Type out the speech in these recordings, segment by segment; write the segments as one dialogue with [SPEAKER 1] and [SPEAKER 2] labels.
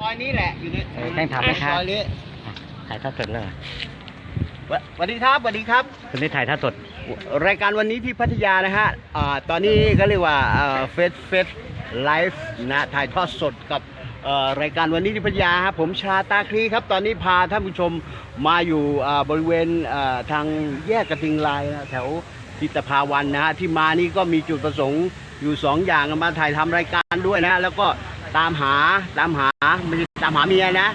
[SPEAKER 1] ซอยนี้แหละอยู่ใน
[SPEAKER 2] เออแกล้งทำไหมครับ
[SPEAKER 1] ซอยนี้
[SPEAKER 2] ถ่ายทอดสดเลยเหรอ
[SPEAKER 1] วะสวัสดีครับสวัสดีครับ
[SPEAKER 2] คุณนี่ถ่ายทอดสด
[SPEAKER 1] รายการวันนี้ที่พัทยานะฮะอ่าตอนนี้ก็เรียกว่าเฟสเฟสไลฟ์นะถ่ายทอดสดกับเอ่อรายการวันนี้ที่พัทยาครับผมชาตาคลีครับ ตอนนี้พาท่านผู้ชมมาอยู่อ่าบริเวณอ่าทางแยกกระทิงลายนะแถวทิตภาวันนะฮะที่มานี่ก็มีจุดประสงค์อยู่สองอย่างมาถ่ายทำรายการด้วยนะแล้วก็ตามหาตามหา ไม่ใช่ตามหาเมียนะ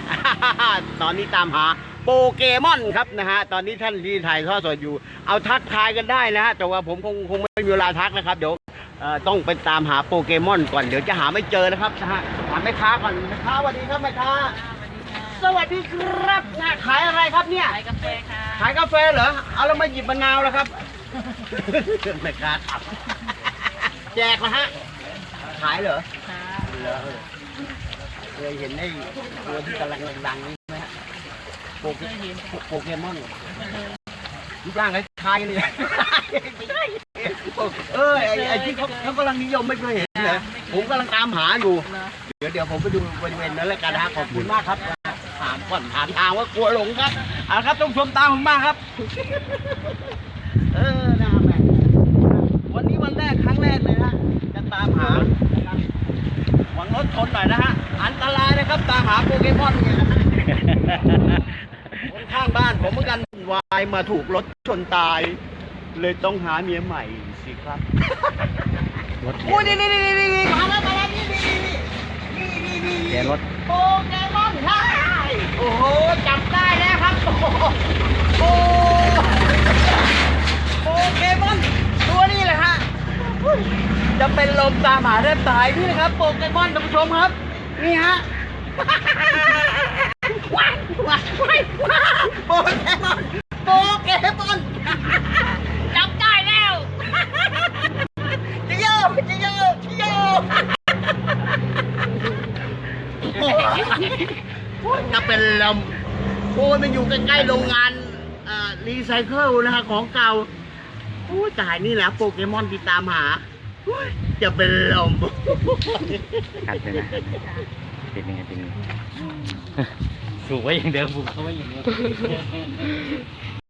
[SPEAKER 1] ตอนนี้ตามหาโปเกมอนครับนะฮะ ตอนนี้ท่านที่ถ่ายทอดสดอยู่ เอาทักทายกันได้นะฮะ แต่ว่าผมคงคงไม่มีเวลาทักนะครับ เดี๋ยวเอ่อต้องไปตามหาโปเกมอนก่อน เดี๋ยวจะหาไม่เจอนะครับนะฮะถามแม่ค้าก่อน แม่ค้าสวัสดีครับแม่ค้า สวัสดีครับนะขายอะไรครับเนี่ย
[SPEAKER 3] ขายกาแฟค่ะ
[SPEAKER 1] ขายกาแฟเหรอ เอาแล้วมาหยิบมะนาวแล้วครับ แม่ค้าขับแจกนะฮะ ขายเหรอ
[SPEAKER 3] ค่ะ
[SPEAKER 1] เหรอ เคยเห็นไอ้ตัวที่กำลังดังๆนี่ไหมฮะโปเกโปเกมอนรูปร่างคล้ายๆกันเลยเออไอ้ไอ้ที่เขาเขากำลังนิยมไม่เคยเห็นเลยผมกำลังตามหาอยู่
[SPEAKER 3] เดี๋
[SPEAKER 1] ยวเดี๋ยวผมไปดูบริเวณนั้นแล้วกันนะฮะขอบคุณมากครับ ถามก่อนถามทางว่ากลัวหลงครับเอาละครับต้องชมตามผมมากครับ เออนะแม่วันนี้วันแรกครั้งแรกเลยนะจะตามหาหวังรถชนหน่อยนะฮะ อันตรายนะครับตามหาโปเกมอนเนี่ยนะฮะคนข้างบ้านผมเหมือนกันวายมาถูกรถชนตาย เลยต้องหาเมียใหม่สิครับ
[SPEAKER 2] รถ
[SPEAKER 1] โอ้ยนี่นี่นี่นี่นี่มาแล้วมาแล้วนี่นี่นี่นี่นี่
[SPEAKER 2] เสียรถ
[SPEAKER 1] โปเกมอนใช่โอ้โหจับได้แล้วครับโอ้โหโอ้โปเกมอนตัวนี้แหละฮะอุ้ยจะเป็นลมตามหาแทบตายนี่นะครับโปเกมอนท่านผู้ชมครับ นี่ฮะว้ายว้ายว้ายว้ายโปเกมอนโปเกมอนจับได้แล้วจิโยจิโยจิโยโอ้ยจะเป็นลมโอ้ยมันอยู่ใกล้ๆโรงงานรีไซเคิลนะฮะของเก่าโอ้ยตายนี่แหละโปเกมอนที่ตามหา จะเป็นลม
[SPEAKER 2] กัดเลยนะติดยังไงติดยังไง สูบไว้อย่างเดิมผูกเขาไว้อย่างเดิม